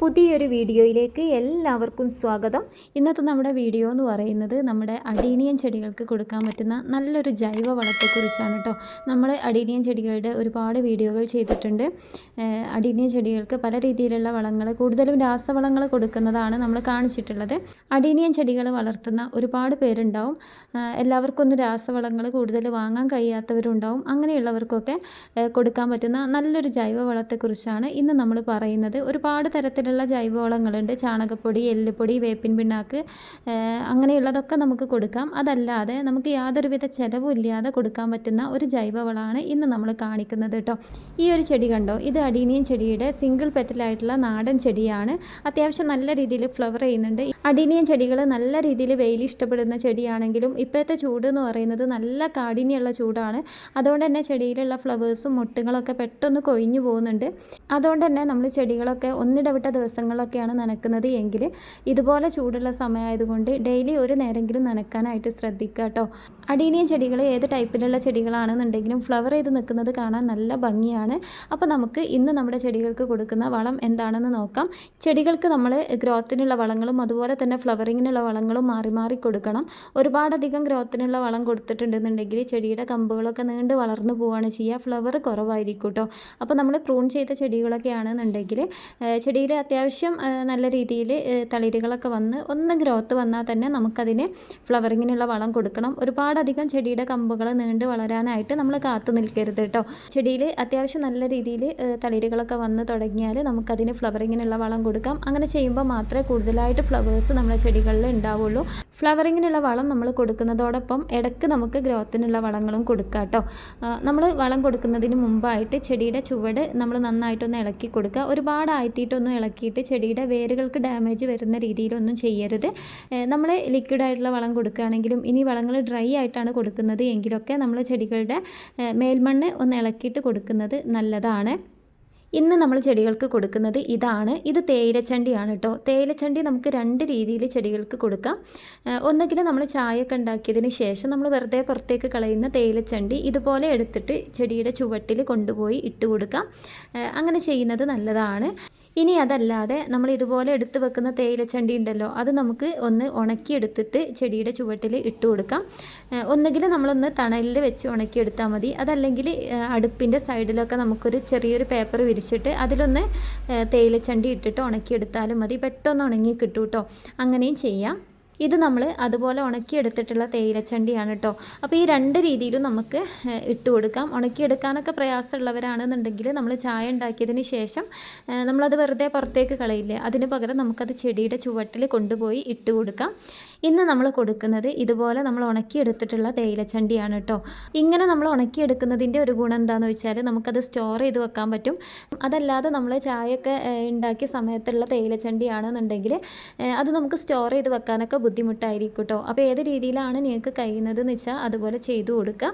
പുതിയൊരു വീഡിയോയിലേക്ക് എല്ലാവർക്കും സ്വാഗതം. ഇന്നത്തെ നമ്മുടെ വീഡിയോ എന്ന് പറയുന്നത് നമ്മുടെ അടീനിയൻ ചെടികൾക്ക് കൊടുക്കാൻ പറ്റുന്ന നല്ലൊരു ജൈവ വളത്തെക്കുറിച്ചാണ് കേട്ടോ നമ്മൾ അടീനിയൻ ചെടികളുടെ ഒരുപാട് വീഡിയോകൾ ചെയ്തിട്ടുണ്ട്. അഡീനിയൻ ചെടികൾക്ക് പല രീതിയിലുള്ള വളങ്ങൾ കൂടുതലും രാസവളങ്ങൾ കൊടുക്കുന്നതാണ് നമ്മൾ കാണിച്ചിട്ടുള്ളത്. അടീനിയൻ ചെടികൾ വളർത്തുന്ന ഒരുപാട് പേരുണ്ടാവും. എല്ലാവർക്കും ഒന്ന് രാസവളങ്ങൾ കൂടുതൽ വാങ്ങാൻ കഴിയാത്തവരുണ്ടാവും. അങ്ങനെയുള്ളവർക്കൊക്കെ കൊടുക്കാൻ പറ്റുന്ന നല്ലൊരു ജൈവ വളത്തെക്കുറിച്ചാണ് ഇന്ന് നമ്മൾ പറയുന്നത്. ഒരുപാട് തരത്തിലുള്ള ജൈവവളങ്ങളുണ്ട്. ചാണകപ്പൊടി എല്ലുപൊടി വേപ്പിൻ പിണ്ണാക്ക് അങ്ങനെയുള്ളതൊക്കെ നമുക്ക് കൊടുക്കാം. അതല്ലാതെ നമുക്ക് യാതൊരുവിധ ചിലവും ഇല്ലാതെ കൊടുക്കാൻ പറ്റുന്ന ഒരു ജൈവവളമാണ് ഇന്ന് നമ്മൾ കാണിക്കുന്നത് കേട്ടോ. ഈ ഒരു ചെടി കണ്ടോ? ഇത് അടീനിയൻ ചെടിയുടെ സിംഗിൾ പെറ്റലായിട്ടുള്ള നാടൻ ചെടിയാണ്. അത്യാവശ്യം നല്ല രീതിയിൽ ഫ്ലവർ ചെയ്യുന്നുണ്ട്. അടീനിയൻ ചെടികൾ നല്ല രീതിയിൽ വെയിൽ ഇഷ്ടപ്പെടുന്ന ചെടിയാണെങ്കിലും ഇപ്പോഴത്തെ ചൂട് എന്ന് പറയുന്നത് നല്ല കാഠിന്യമുള്ള ചൂടാണ്. അതുകൊണ്ട് തന്നെ ചെടിയിലുള്ള ഫ്ലവേഴ്സും മുട്ടുകളൊക്കെ പെട്ടെന്ന് കൊഴിഞ്ഞു പോകുന്നുണ്ട്. അതുകൊണ്ട് തന്നെ നമ്മൾ ചെടികളൊക്കെ ഒന്നിടവിട്ട ദിവസങ്ങളിലൊക്കെയാണ് നനക്കുന്നത് എങ്കിൽ ഇതുപോലെ ചൂടുള്ള സമയമായതുകൊണ്ട് ഡെയിലി ഒരു നേരെങ്കിലും നനക്കാനായിട്ട് ശ്രദ്ധിക്കുക കേട്ടോ അടീനിയം ചെടികൾ ഏത് ടൈപ്പിലുള്ള ചെടികളാണെന്നുണ്ടെങ്കിലും ഫ്ലവർ ചെയ്ത് നിൽക്കുന്നത് കാണാൻ നല്ല ഭംഗിയാണ്. അപ്പോൾ നമുക്ക് ഇന്ന് നമ്മുടെ ചെടികൾക്ക് കൊടുക്കുന്ന വളം എന്താണെന്ന് നോക്കാം. ചെടികൾക്ക് നമ്മൾ ഗ്രോത്തിനുള്ള വളങ്ങളും അതുപോലെ തന്നെ ഫ്ലവറിങ്ങിനുള്ള വളങ്ങളും മാറി മാറി കൊടുക്കണം. ഒരുപാടധികം ഗ്രോത്തിനുള്ള വളം കൊടുത്തിട്ടുണ്ടെന്നുണ്ടെങ്കിൽ ചെടിയുടെ കമ്പുകളൊക്കെ നീണ്ട് വളർന്നു പോവുകയാണ് ചെയ്യുക. ഫ്ലവർ കുറവായിരിക്കും കേട്ടോ അപ്പോൾ നമ്മൾ പ്രൂൺ ചെയ്ത ചെടികളൊക്കെ ആണെന്നുണ്ടെങ്കിൽ ചെടിയിൽ അത്യാവശ്യം നല്ല രീതിയിൽ തളിരുകളൊക്കെ വന്ന് ഒന്ന് ഗ്രോത്ത് വന്നാൽ തന്നെ നമുക്കതിന് ഫ്ലവറിങ്ങിനുള്ള വളം കൊടുക്കണം. ഒരുപാടധികം ചെടിയുടെ കമ്പുകൾ നീണ്ട് വളരാനായിട്ട് നമ്മൾ കാത്തു നിൽക്കരുത് കേട്ടോ. ചെടിയിൽ അത്യാവശ്യം നല്ല രീതിയിൽ തളിരുകളൊക്കെ വന്ന് തുടങ്ങിയാൽ നമുക്കതിന് ഫ്ലവറിങ്ങിനുള്ള വളം കൊടുക്കാം. അങ്ങനെ ചെയ്യുമ്പോൾ മാത്രമേ കൂടുതലായിട്ട് ഫ്ലവേഴ്സ് നമ്മുടെ ചെടികളിൽ ഉണ്ടാവുള്ളൂ. ഫ്ലവറിങ്ങിനുള്ള വളം നമ്മൾ കൊടുക്കുന്നതോടൊപ്പം ഇടയ്ക്ക് നമുക്ക് ഗ്രോത്തിനുള്ള വളങ്ങളും കൊടുക്കാം കേട്ടോ. നമ്മൾ വളം കൊടുക്കുന്നതിന് മുമ്പായിട്ട് ചെടിയുടെ ചുവട് നമ്മൾ നന്നായിട്ടൊന്ന് ഇളക്കി കൊടുക്കുക. ഒരുപാട് ആഴ്ത്തിയിട്ടൊന്നും ഇളക്കിയിട്ട് ചെടിയുടെ വേരുകൾക്ക് ഡാമേജ് വരുന്ന രീതിയിലൊന്നും ചെയ്യരുത്. നമ്മൾ ലിക്വിഡായിട്ടുള്ള വളം കൊടുക്കുകയാണെങ്കിലും ഇനി വളങ്ങൾ ഡ്രൈ ആയിട്ടാണ് കൊടുക്കുന്നത് എങ്കിലൊക്കെ നമ്മൾ ചെടികളുടെ മേൽമണ്ണ് ഒന്ന് ഇളക്കിയിട്ട് കൊടുക്കുന്നത് നല്ലതാണ്. ഇന്ന് നമ്മൾ ചെടികൾക്ക് കൊടുക്കുന്നത് ഇതാണ്. ഇത് തേയിലച്ചണ്ടിയാണ് കേട്ടോ തേയിലച്ചണ്ടി നമുക്ക് രണ്ട് രീതിയിൽ ചെടികൾക്ക് കൊടുക്കാം. ഒന്നുകിൽ നമ്മൾ ചായയൊക്കെ ഉണ്ടാക്കിയതിന് ശേഷം നമ്മൾ വെറുതെ പുറത്തേക്ക് കളയുന്ന തേയിലച്ചണ്ടി ഇതുപോലെ എടുത്തിട്ട് ചെടിയുടെ ചുവട്ടിൽ കൊണ്ടുപോയി ഇട്ട് കൊടുക്കാം. അങ്ങനെ ചെയ്യുന്നത് നല്ലതാണ്. ഇനി അതല്ലാതെ നമ്മൾ ഇതുപോലെ എടുത്ത് വെക്കുന്ന തേയിലച്ചണ്ടി ഉണ്ടല്ലോ അത് നമുക്ക് ഒന്ന് ഉണക്കിയെടുത്തിട്ട് ചെടിയുടെ ചുവട്ടിൽ ഇട്ട് കൊടുക്കാം. ഒന്നുകിൽ നമ്മളൊന്ന് തണലിൽ വെച്ച് ഉണക്കിയെടുത്താൽ മതി. അതല്ലെങ്കിൽ അടുപ്പിന്റെ സൈഡിലൊക്കെ നമുക്കൊരു ചെറിയൊരു പേപ്പർ വിരിച്ചിട്ട് അതിലൊന്ന് തേയിലച്ചണ്ടി ഇട്ടിട്ട് ഉണക്കിയെടുത്താലും മതി. പെട്ടെന്ന് ഉണങ്ങി കിട്ടും കേട്ടോ അങ്ങനെയും ചെയ്യാം. ഇത് നമ്മൾ അതുപോലെ ഉണക്കിയെടുത്തിട്ടുള്ള തേയിലച്ചണ്ടിയാണ് കേട്ടോ അപ്പോൾ ഈ രണ്ട് രീതിയിലും നമുക്ക് ഇട്ട് കൊടുക്കാം ഉണക്കിയെടുക്കാനൊക്കെ പ്രയാസമുള്ളവരാണെന്നുണ്ടെങ്കിൽ നമ്മൾ ചായ ഉണ്ടാക്കിയതിന് ശേഷം നമ്മളത് വെറുതെ പുറത്തേക്ക് കളയില്ലേ? അതിന് പകരം നമുക്കത് ചെടിയുടെ ചുവട്ടിൽ കൊണ്ടുപോയി ഇട്ട് കൊടുക്കാം ഇന്ന് നമ്മൾ കൊടുക്കുന്നത് ഇതുപോലെ നമ്മൾ ഉണക്കിയെടുത്തിട്ടുള്ള തേയിലച്ചണ്ടിയാണ് കേട്ടോ. ഇങ്ങനെ നമ്മൾ ഉണക്കിയെടുക്കുന്നതിന്റെ ഒരു ഗുണം എന്താണെന്ന് വെച്ചാൽ നമുക്കത് സ്റ്റോർ ചെയ്ത് വെക്കാൻ പറ്റും. അതല്ലാതെ നമ്മൾ ചായയൊക്കെ ഉണ്ടാക്കിയ സമയത്തുള്ള തേയിലച്ചണ്ടിയാണെന്നുണ്ടെങ്കിൽ അത് നമുക്ക് സ്റ്റോർ ചെയ്ത് വെക്കാനൊക്കെ ബുദ്ധിമുട്ടായിരിക്കും കേട്ടോ. അപ്പോൾ ഏത് രീതിയിലാണ് നിങ്ങൾക്ക് കഴിയുന്നതെന്ന് വെച്ചാൽ അതുപോലെ ചെയ്തു കൊടുക്കുക.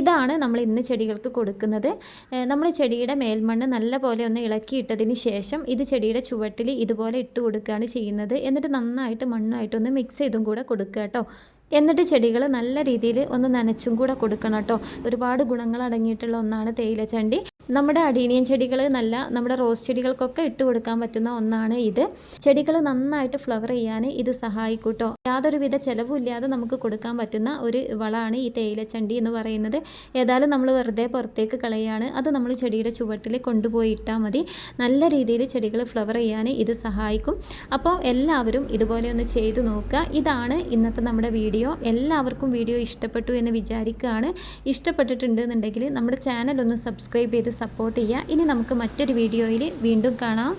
ഇതാണ് നമ്മൾ ഇന്ന് ചെടികൾക്ക് കൊടുക്കുന്നത്. നമ്മൾ ചെടിയുടെ മേൽമണ്ണ് നല്ല പോലെ ഒന്ന് ഇളക്കിയിട്ടതിന് ശേഷം ഇത് ചെടിയുടെ ചുവട്ടിൽ ഇതുപോലെ ഇട്ട് കൊടുക്കുകയാണ് ചെയ്യുന്നത്. എന്നിട്ട് നന്നായിട്ട് മണ്ണായിട്ടൊന്ന് മിക്സ് ചെയ്തും കൂടെ കൊടുക്കുക കേട്ടോ. എന്നിട്ട് ചെടികൾ നല്ല രീതിയിൽ ഒന്ന് നനച്ചും കൂടെ കൊടുക്കണം കേട്ടോ. ഒരുപാട് ഗുണങ്ങൾ അടങ്ങിയിട്ടുള്ള ഒന്നാണ് തേയിലച്ചണ്ടി. നമ്മുടെ അടീനിയൻ ചെടികൾ നല്ല നമ്മുടെ റോസ് ചെടികൾക്കൊക്കെ ഇട്ട് കൊടുക്കാൻ പറ്റുന്ന ഒന്നാണ് ഇത്. ചെടികൾ നന്നായിട്ട് ഫ്ലവർ ചെയ്യാൻ ഇത് സഹായിക്കൂട്ടോ. കേട്ടോ യാതൊരുവിധ ചിലവും ഇല്ലാതെ നമുക്ക് കൊടുക്കാൻ പറ്റുന്ന ഒരു വളമാണ് ഈ തേയിലച്ചണ്ടി എന്ന് പറയുന്നത്. ഏതായാലും നമ്മൾ വെറുതെ പുറത്തേക്ക് കളയാണ്. അത് നമ്മൾ ചെടിയുടെ ചുവട്ടിൽ കൊണ്ടുപോയി ഇട്ടാൽ മതി. നല്ല രീതിയിൽ ചെടികൾ ഫ്ലവർ ചെയ്യാൻ ഇത് സഹായിക്കും. അപ്പോൾ എല്ലാവരും ഇതുപോലെ ഒന്ന് ചെയ്തു നോക്കുക. ഇതാണ് ഇന്നത്തെ നമ്മുടെ വീഡിയോ. എല്ലാവർക്കും വീഡിയോ ഇഷ്ടപ്പെട്ടു എന്ന് വിചാരിക്കുകയാണ്. ഇഷ്ടപ്പെട്ടിട്ടുണ്ടെന്നുണ്ടെങ്കിൽ നമ്മുടെ ചാനൽ ഒന്ന് സബ്സ്ക്രൈബ് ചെയ്ത് സപ്പോർട്ട് ചെയ്യുക. ഇനി നമുക്ക് മറ്റൊരു വീഡിയോയിൽ വീണ്ടും കാണാം.